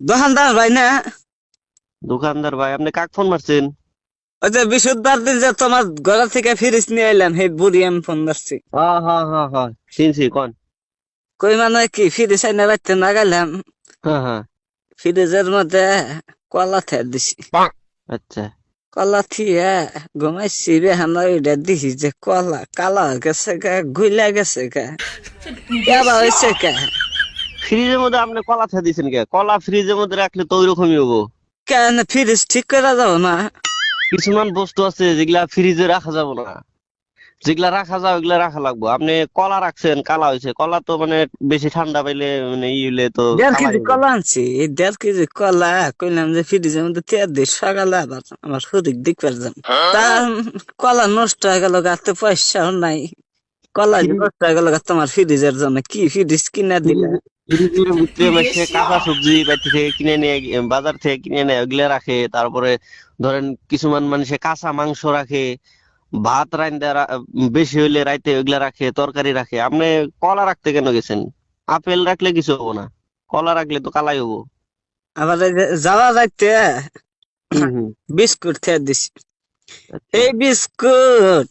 দোকানদার ভাই না? দোকানদার ভাই আপনি কাক ফোন মারছেন? ওই যে বিশুদ্ধবার দিন যে তোমার ঘর থেকে ফিরিস নিয়ে এলাম সেই বুড়ি আমি ফোন ধরছি হ্যাঁ হ্যাঁ হ্যাঁ হ্যাঁ চিনছি কোন? কই মানে কি ফিরিস আইনা বাড়তে না গেলাম। হ্যাঁ হ্যাঁ ফ্রিজের মধ্যে কলা থেকে দিছি। আচ্ছা। কলা থিয়ে ঘুমাইছি বেহানা ওইটা দিছি যে কলা কালা গেছে গা গুইলা গেছে গা। হয়েছে কে ফ্রিজের মধ্যে আপনি কলা ছা দিয়েছেন কে? কলা ফ্রিজের মধ্যে রাখলে তো ওইরকমই হব। কেন? ফ্রিজ ঠিক করে যাব না। কিছুমান বস্তু আছে যেগুলা ফ্রিজে রাখা যাবে না। যেগুলা রাখা যাবে ওগুলা রাখা লাগবে। আপনি কলা রাখছেন কালা হয়েছে কলা তো মানে বেশি ঠান্ডা পাইলে মানে ই হইলে তো দেড় কেজি কলা আনছি। এই দেড় কেজি কলা কইলাম যে ফ্রিজের মধ্যে তেয়ার দিই সকালে আবার আমার শরীর দিক পারতাম তা কলা নষ্ট হয়ে গেল গাতে পয়সাও নাই। কলা নষ্ট হয়ে গেল তোমার ফ্রিজের জন্য কি ফ্রিজ কিনা দিলে? কাঁচা সবজি থেকে কিনে নিয়ে বাজার থেকে কিনে নেয় ওগুলা রাখে তারপরে ধরেন কিছুমান মানুষে কাঁচা মাংস রাখে ভাত রান্দা রা- বেশি হইলে রাইতে ওগুলা রাখে তরকারি রাখে। আপনি কলা রাখতে কেন গেছেন? আপেল রাখলে কিছু হব না কলা রাখলে তো কালাই হব। আবার যাওয়া যাইতে বিস্কুট খেয়ে দিছি। আচ্ছা। এই বিস্কুট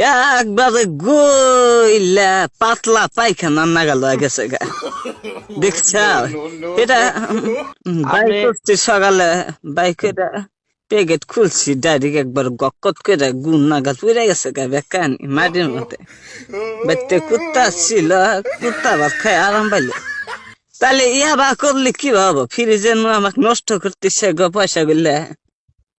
একবারে গইলা পাতলা পায়খানা নাগাল হয়ে গেছে গা। দেখছ? এটা বাইক করছি সকালে বাইক প্যাকেট খুলছি ডাইরেক্ট একবার গকত করে গুণ নাগাল পুড়ে গেছে গা বেকানি মাটির মধ্যে। বাড়িতে কুত্তা ছিল কুত্তা ভাত খাই আরাম পাইলে। তাহলে ইয়া বা করলে কি ভাবো ফ্রিজের আমাকে নষ্ট করতেছে গো পয়সা গুলা।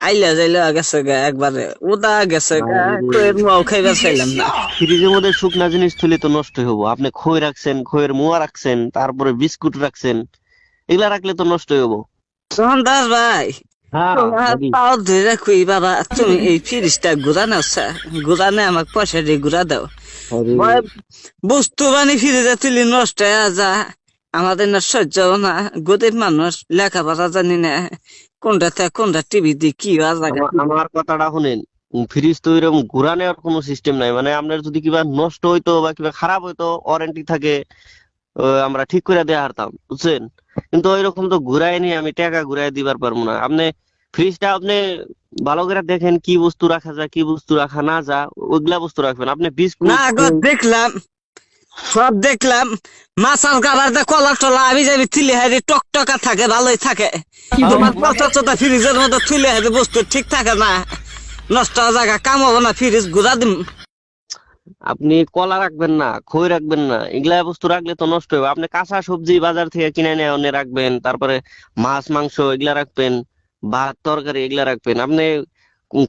আইলা যাইলা গেছে গা একবারে উদা গেছে গা খুয়ের মুয়াও খাইবা চাইলাম না। ফ্রিজের মধ্যে শুকনা জিনিস থুলে তো নষ্ট হব। আপনি খই রাখছেন খইয়ের মুয়া রাখছেন তারপরে বিস্কুট রাখছেন এগুলা রাখলে তো নষ্ট হব। তখন দাস ভাই তোমার পাও ধরে খুই বাবা তুমি এই ফিরিসটা ঘুরা নাও ঘুরানে আমাকে পয়সা দিয়ে ঘুরা দাও। মই বস্তু বানি ফিরে তুলি নষ্ট হয়ে যা আমাদের না সহ্য না। গরিব মানুষ লেখাপড়া জানি না। কোনটা থেকে কোনটা টিভি দিয়ে কি আমার কথাটা শুনেন ফ্রিজ তো এরকম ঘুরা নেওয়ার কোনো সিস্টেম নাই। মানে আপনার যদি কিবা নষ্ট হইতো বা কিবা খারাপ হইতো ওয়ারেন্টি থাকে আমরা ঠিক করে দেয়া হারতাম বুঝছেন? কিন্তু ওইরকম তো ঘুরাই নিয়ে আমি টাকা ঘুরাই দিবার পারব না। আপনি ফ্রিজটা আপনি ভালো করে দেখেন কি বস্তু রাখা যায় কি বস্তু রাখা না যা ওইগুলা বস্তু রাখবেন। আপনি বিস্কুট না গো দেখলাম। সব দেখলাম মাছার গাবার দে কলা টলা আমি যাবি থিলে হারি টকটকা থাকে ভালোই থাকে। তোমার পচা চোতা ফ্রিজের মধ্যে থুলে হারি বস্তু ঠিক থাকে না। নষ্ট হওয়া জায়গা কাম হব না ফ্রিজ ঘুরা দিম। আপনি কলা রাখবেন না খই রাখবেন না এগুলা বস্তু রাখলে তো নষ্ট হবে আপনি কাঁচা সবজি বাজার থেকে কিনে নিয়ে এনে রাখবেন তারপরে মাছ মাংস এগুলা রাখবেন ভাত তরকারি এগুলা রাখবেন। আপনি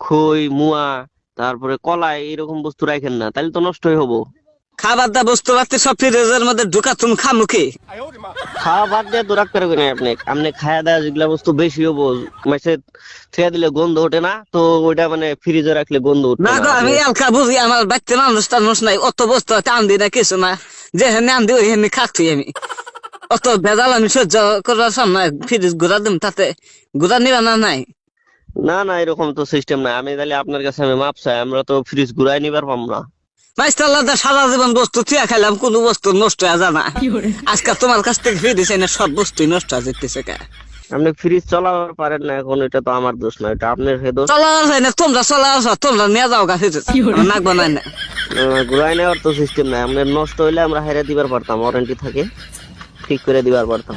খই মুয়া তারপরে কলা এরকম বস্তু রাখেন না তাহলে তো নষ্টই হব। খাবার দা বস্তু পাতি সব ফ্রিজের মধ্যে ঢুকা তুমি খামুখি খাওয়া বাদ দিয়ে তো রাখতে পারবেন আপনি। আপনি খাওয়া দাওয়া যেগুলা বস্তু বেশি হব মাসে ছেড়ে দিলে গন্ধ ওঠে না তো ওইটা মানে ফ্রিজে রাখলে গন্ধ উঠবে না না। গো আমি এলকা বুঝি আমার বাচ্চা মানুষ টানুষ নাই অত বস্তু টান দি না কিছু না। যে হেনে আন দি ওই খাচ্ছি আমি। অত ভেজাল আমি সহ্য করার সামনে ফ্রিজ ঘুরা দিম তাতে ঘুরা নিবা না নাই? না না এরকম তো সিস্টেম নাই। আমি তাহলে আপনার কাছে আমি মাপ চাই আমরা তো ফ্রিজ ঘুরাই নিবার পাম না। মাইস্টাল্লাহ সারা জীবন বস্তু থিয়া খাইলাম কোন বস্তু নষ্ট হয়ে তোমার কাছ থেকে ফিরে দিছে না সব বস্তুই নষ্ট হয়ে যেতেছে কে আপনি ফ্রিজ চালাবার পারেন না এখন এটা তো আমার দোষ না এটা আপনার হে দোষ। চলা যায় না তোমরা তোমরা নিয়ে যাও গা নাক বানাই না। ঘুরাই নেওয়ার তো সিস্টেম নাই আপনার নষ্ট হইলে আমরা হেরে দিবার পারতাম ওয়ারেন্টি থাকে। ঠিক করে দিবার পারতাম।